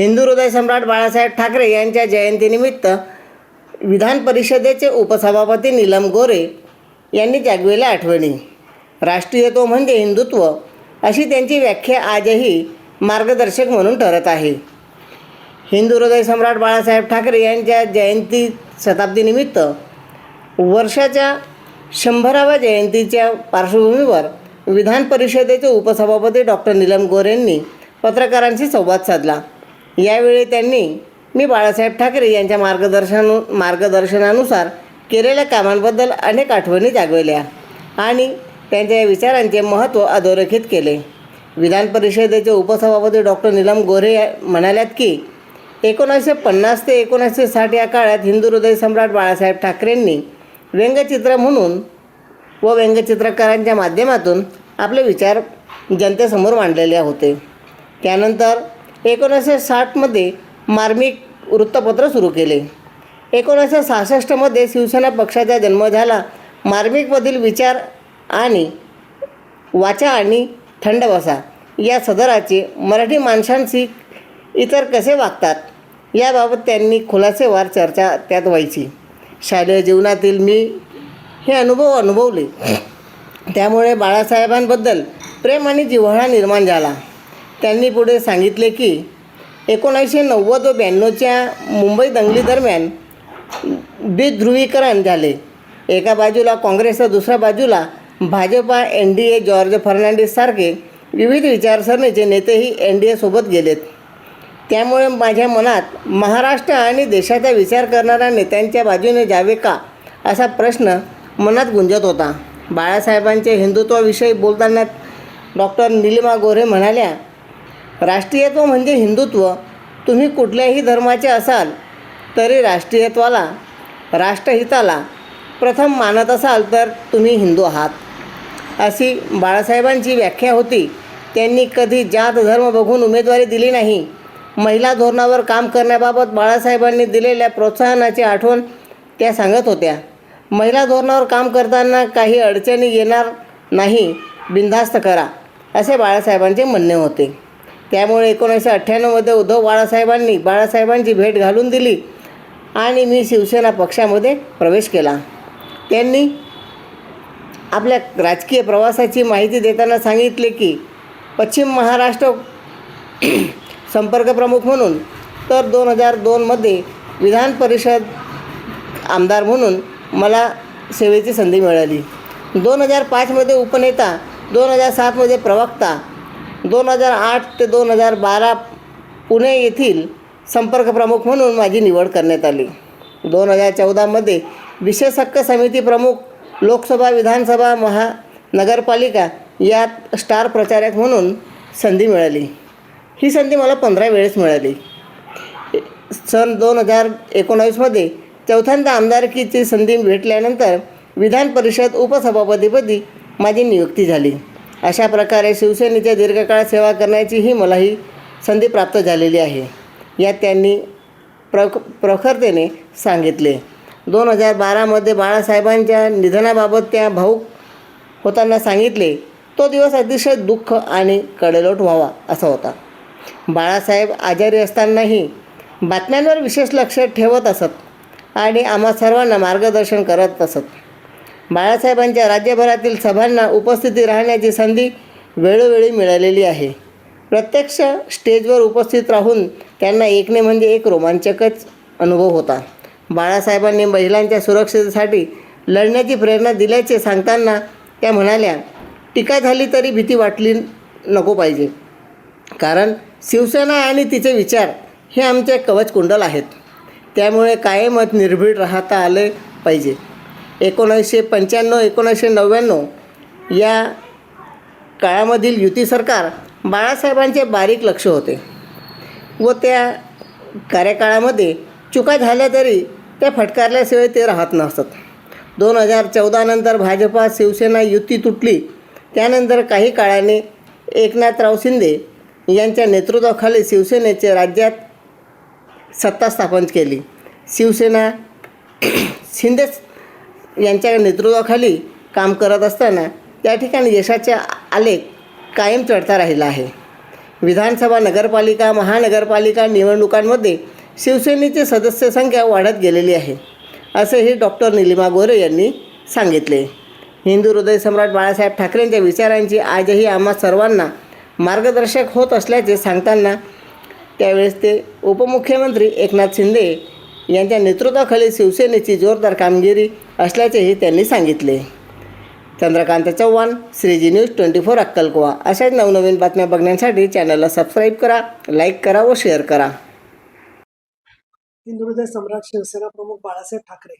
हिंदू हृदय सम्राट बाळासाहेब ठाकरे यांच्या जयंतीनिमित्त विधान परिषदेचे उपसभापती नीलम गोरे यांनी जागविल्या आठवणी. राष्ट्रीयत्व म्हणजे हिंदुत्व अशी त्यांची व्याख्या आजही मार्गदर्शक म्हणून ठरत आहे. हिंदू हृदय सम्राट बाळासाहेब ठाकरे यांच्या जयंती शताब्दीनिमित्त वर्षाच्या शंभराव्या जयंतीच्या पार्श्वभूमीवर विधान परिषदेचे उपसभापती डॉक्टर नीलम गोरेंनी पत्रकारांशी संवाद साधला. यावेळी त्यांनी मी बाळासाहेब ठाकरे यांच्या मार्गदर्शन मार्गदर्शनानुसार केलेल्या कामांबद्दल अनेक आठवणी जागवल्या आणि त्यांच्या या विचारांचे महत्त्व अधोरेखित केले. विधान परिषदेचे उपसभापती डॉक्टर नीलम गोरे या- म्हणाल्यात की एकोणीसशे पन्नास ते एकोणीसशे साठ या काळात हिंदू हृदय सम्राट बाळासाहेब ठाकरेंनी व्यंगचित्र म्हणून व व्यंगचित्रकारांच्या माध्यमातून आपले विचार जनतेसमोर मांडलेले होते. त्यानंतर एकोणीसशे साठमध्ये मार्मिक वृत्तपत्र सुरू केले. एकोणीसशे सहासष्टमध्ये शिवसेना पक्षाचा जन्म झाला. मार्मिकमधील विचार आणि वाचा आणि थंड बसा या सदराचे मराठी माणसांशी इतर कसे वागतात? याबाबत त्यांनी खुलासेवार चर्चा त्यात व्हायची. शालेय जीवनातील मी हे अनुभव अनुभवले. त्यामुळे बाळासाहेबांबद्दल प्रेम आणि जिव्हाळा निर्माण झाला. त्यांनी पुढे सांगितले की एकोणीसशे नव्वद व ब्याण्णवच्या मुंबई दंगलीदरम्यान द्विध्रुवीकरण झाले. एका बाजूला काँग्रेस तर दुसऱ्या बाजूला Bhajpa N D A George फर्नांडिससारखे विविध विचारसरणीचे नेतेही एन डी एसोबत गेलेत. त्यामुळे माझ्या मनात महाराष्ट्र आणि देशाचा विचार करणाऱ्या नेत्यांच्या बाजूने जावे का असा प्रश्न मनात गुंजत होता. बाळासाहेबांचे हिंदुत्वाविषयी बोलताना डॉक्टर निलिमा गोरे म्हणाल्या राष्ट्रीयत्व म्हणजे हिंदुत्व. तुम्ही कुठल्याही धर्माचे असाल तरी राष्ट्रीयत्वाला राष्ट्रहिताला प्रथम मानत असाल तर तुम्ही हिंदू आहात. अशी बाळासाहेबांची व्याख्या होती. त्यांनी कधी जात धर्म बघून उमेदवारी दिली नाही. महिला धोरणावर काम करण्याबाबत बाळासाहेबांनी दिलेल्या प्रोत्साहनाची आठवण त्या सांगत होत्या. महिला धोरणावर काम करताना काही अडचणी येणार नाही बिनधास्त करा असे बाळासाहेबांचे म्हणणे होते. त्यामुळे एकोणीसशे अठ्ठ्याण्णवमध्ये उद्धव बाळासाहेबांनी बाळासाहेबांची भेट घालून दिली आणि मी शिवसेना पक्षामध्ये प्रवेश केला. त्यांनी आपल्या राजकीय प्रवासाची माहिती देताना सांगितले की पश्चिम महाराष्ट्र संपर्क प्रमुख म्हणून तर दोन हजार दोनमध्ये विधान परिषद आमदार म्हणून मला सेवेची संधी मिळाली. दोन हजार पाचमध्ये उपनेता दोन हजार सातमध्ये प्रवक्ता दोन हजार आठ ते दोन हजार बारा पुणे येथील संपर्क प्रमुख म्हणून माझी निवड करण्यात आली. दोन हजार चौदामध्ये विशेष हक्क समिती प्रमुख लोकसभा विधानसभा महानगरपालिका यात स्टार प्रचारक म्हणून संधी मिळाली. ही संधी मला पंधरा वेळेस मिळाली. सन दोन हजार एकोणावीसमध्ये चौथ्यांदा आमदारकीची संधी भेटल्यानंतर विधान परिषद उपसभापतीपदी माझी नियुक्ती झाली. अशा प्रकारे शिवसेनेच्या दीर्घकाळ सेवा करण्याचीही मलाही संधी प्राप्त झालेली आहे. यात त्यांनी प्र प्रखरतेने सांगितले. दोन हजार बारामध्ये बाळासाहेबांच्या निधनाबाबत त्या भाऊक होताना सांगितले तो दिवस अतिशय दुःख आणि कडेलोट व्हावा असा होता. बाळासाहेब आजारी असतानाही बातम्यांवर विशेष लक्ष ठेवत असत आणि आम्हा सर्वांना मार्गदर्शन करत असत. बाळासाहेबांच्या राज्यभरातील सभांना उपस्थिती राहण्याची संधी वेळोवेळी मिळालेली आहे. प्रत्यक्ष स्टेजवर उपस्थित राहून त्यांना ऐकणे म्हणजे एक रोमांचकच अनुभव होता. बाळासाहेबांनी महिलांच्या सुरक्षेसाठी लढण्याची प्रेरणा दिल्याचे सांगताना त्या म्हणाल्या टीका झाली तरी भीती वाटली नको पाहिजे. कारण शिवसेना आणि तिचे विचार हे आमचे कवचकुंडल आहेत. त्यामुळे कायमच निर्भीड राहता आले पाहिजे. एकोणीसशे पंच्याण्णव एकोणीसशे नव्याण्णव या काळामधील युती सरकार बाळासाहेबांचे बारीक लक्ष होते व त्या कार्यकाळामध्ये चुका झाल्या तरी त्या फटकारल्याशिवाय ते राहत नसतात दोन हजार चौदानंतर भाजपा शिवसेना युती तुटली. त्यानंतर काही काळाने एकनाथराव शिंदे यांच्या नेतृत्वाखाली शिवसेनेचे राज्यात सत्ता स्थापन केली. शिवसेना शिंदे यांच्या नेतृत्वाखाली काम करत असताना त्या ठिकाणी यशाचे आलेख कायम चढता राहिला आहे. विधानसभा नगरपालिका महानगरपालिका निवडणुकांमध्ये शिवसेनेची सदस्य संख्या वाढत गेलेली आहे असेही डॉक्टर निलिमा गोरे यांनी सांगितले. हिंदू हृदय सम्राट बाळासाहेब ठाकरेंच्या विचारांची आजही आम्हा सर्वांना मार्गदर्शक होत असल्याचे सांगताना त्यावेळेस ते उपमुख्यमंत्री एकनाथ शिंदे यांच्या नेतृत्वाखाली शिवसेनेची जोरदार कामगिरी असल्याचेही त्यांनी सांगितले. Chandrakant Chavan Shriji news twenty four अक्कलकोवा. अशाच नवनवीन बातम्या बघण्यासाठी चॅनलला सबस्क्राईब करा लाईक करा व शेअर करा. हिंदुहृदय सम्राट शिवसेना प्रमुख बाळासाहेब ठाकरे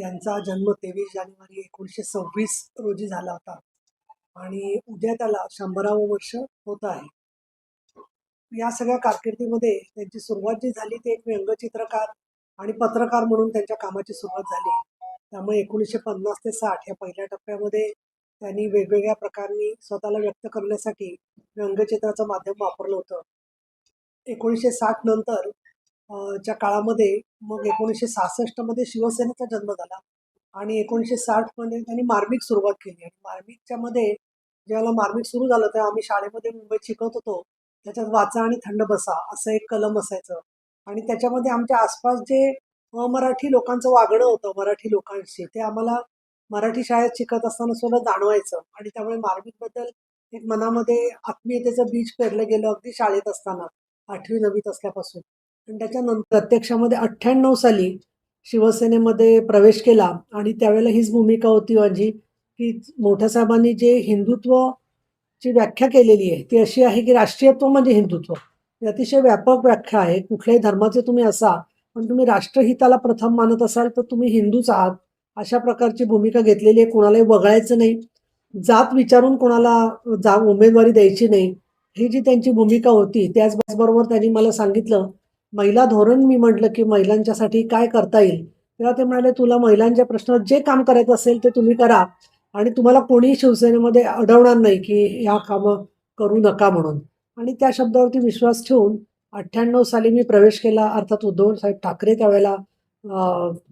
यांचा जन्म तेवीस जानेवारी एकोणीसशे सव्वीस रोजी झाला होता. आणि उद्या त्याला शंभरावं वर्ष होत आहे. या सगळ्या कारकिर्दीमध्ये त्यांची सुरुवात जी झाली ती एक व्यंगचित्रकार आणि पत्रकार म्हणून त्यांच्या कामाची सुरुवात झाली. त्यामुळे एकोणीसशे पन्नास ते साठ या पहिल्या टप्प्यामध्ये त्यांनी वेगवेगळ्या प्रकारांनी स्वतःला व्यक्त करण्यासाठी व्यंगचित्राचं माध्यम वापरलं होतं. एकोणीसशे साठ नंतर च्या काळामध्ये मग एकोणीसशे सहासष्टमध्ये शिवसेनेचा जन्म झाला आणि एकोणीसशे साठमध्ये त्यांनी मार्मिक सुरुवात केली. आणि मार्मिकच्या मध्ये ज्यावेळेला मार्मिक सुरू झालं तेव्हा आम्ही शाळेमध्ये मुंबईत शिकवत होतो त्याच्यात वाचा आणि थंड बसा असं एक कलम असायचं. आणि त्याच्यामध्ये आमच्या आसपास जे मराठी लोकांचं वागणं होतं मराठी लोकांशी. ते आम्हाला मराठी शाळेत शिकत असताना सुद्धा जाणवायचं. आणि त्यामुळे मार्मिकबद्दल एक मनामध्ये आत्मीयतेचं बीज पेरलं गेलं अगदी शाळेत असताना आठवी नववीत असल्यापासून. आणि त्याच्यानंतर प्रत्यक्षामध्ये अठ्ठ्याण्णव साली शिवसेनेमध्ये प्रवेश केला. आणि त्यावेळेला हीच भूमिका होती माझी की मोठ्या साहेबांनी जे हिंदुत्व ची व्याख्या केलेली आहे ती अशी आहे की राष्ट्रीयत्व म्हणजे हिंदुत्व. ही अतिशय व्यापक व्याख्या आहे. कुठल्याही धर्माचे तुम्ही असा पण तुम्ही राष्ट्रहिताला प्रथम मानत असाल तर तुम्ही हिंदूच आहात. अशा प्रकारची भूमिका घेतलेली आहे. कोणालाही वगळायचं नाही. जात विचारून कोणाला जा उमेदवारी द्यायची नाही. ही जी त्यांची भूमिका होती त्याचबरोबर त्यांनी मला सांगितलं महिला धोरण मी म्हटलं की महिलांच्यासाठी काय करता येईल? तेव्हा ते म्हणाले तुला महिलांच्या प्रश्नात जे काम करायचं असेल ते तुम्ही करा. आणि तुम्हाला कोणी शिवसेनेमध्ये अडवणार नाही की ह्या कामं करू नका म्हणून. आणि त्या शब्दावरती विश्वास ठेवून अठ्ठ्याण्णव साली मी प्रवेश केला. अर्थात उद्धव साहेब ठाकरे त्यावेळेला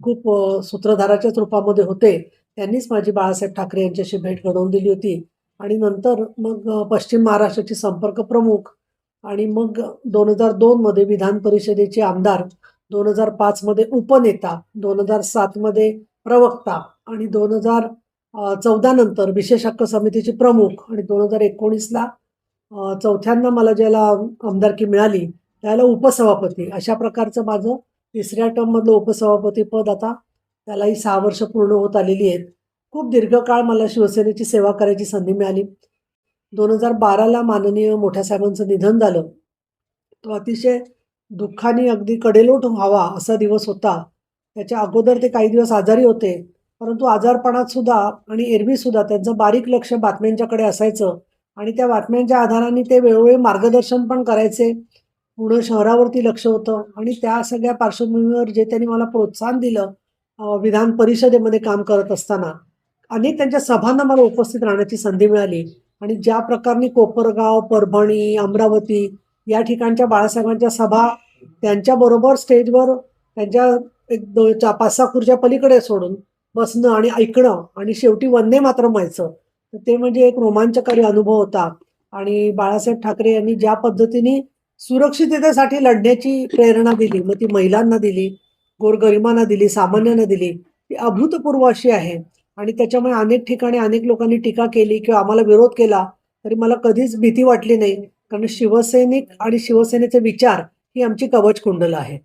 खूप सूत्रधाराच्याच रूपामध्ये होते. त्यांनीच माझी बाळासाहेब ठाकरे यांच्याशी भेट घडवून दिली होती. आणि नंतर मग पश्चिम महाराष्ट्राचे संपर्क प्रमुख आणि मग दोन हजार दोनमध्ये विधान परिषदेचे आमदार दोन हजार पाचमध्ये उपनेता दोन हजार सातमध्ये प्रवक्ता आणि दोन हजार चौदा नंतर विशेष हक्क समितीचे प्रमुख आणि दोन हजार एकोणीसला चौथ्यांदा मला ज्याला आमदारकी मिळाली त्याला उपसभापती अशा प्रकारचं माझं तिसऱ्या टर्ममधलं उपसभापती पद आता त्यालाही सहा वर्ष पूर्ण होत आलेली आहेत. खूप दीर्घकाळ मला शिवसेनेची सेवा करायची संधी मिळाली. दोन हजार बाराला माननीय मोठ्या साहेबांचं निधन झालं. तो अतिशय दुःखाने अगदी कडेलोट व्हावा असा दिवस होता. त्याच्या अगोदर ते काही दिवस आजारी होते परंतु आजारपणात सुद्धा आणि एरवी सुद्धा त्यांचं बारीक लक्ष बातम्यांच्याकडे असायचं आणि त्या बातम्यांच्या आधाराने ते वेळोवेळी मार्गदर्शन पण करायचे. पुणे शहरावरती लक्ष होतं. आणि त्या सगळ्या पार्श्वभूमीवर जे त्यांनी मला प्रोत्साहन दिलं विधान परिषदेमध्ये काम करत असताना. अनेक त्यांच्या सभांना मला उपस्थित राहण्याची संधी मिळाली. आणि ज्या प्रकारे कोपरगाव परभणी अमरावती या ठिकाणच्या बाळासाहेबांच्या सभा त्यांच्याबरोबर स्टेजवर त्यांच्या एक दो चार पाच सहा खुर्च्या पलीकडे सोडून बसणं आणि ऐकणं आणि शेवटी वंदे मात्र व्हायचं. तर ते म्हणजे एक रोमांचकारी अनुभव होता. आणि बाळासाहेब ठाकरे यांनी ज्या पद्धतीने सुरक्षिततेसाठी लढण्याची प्रेरणा दिली. मग ती महिलांना दिली गोरगरिबांना दिली सामान्यांना दिली. ती अभूतपूर्व अशी आहे. आणि त्याच्यामुळे अनेक ठिकाणी अनेक लोकांनी टीका केली किंवा आम्हाला विरोध केला तरी मला कधीच भीती वाटली नाही. कारण शिवसैनिक आणि शिवसेनेचे विचार ही आमची कवच कुंडलं आहेत.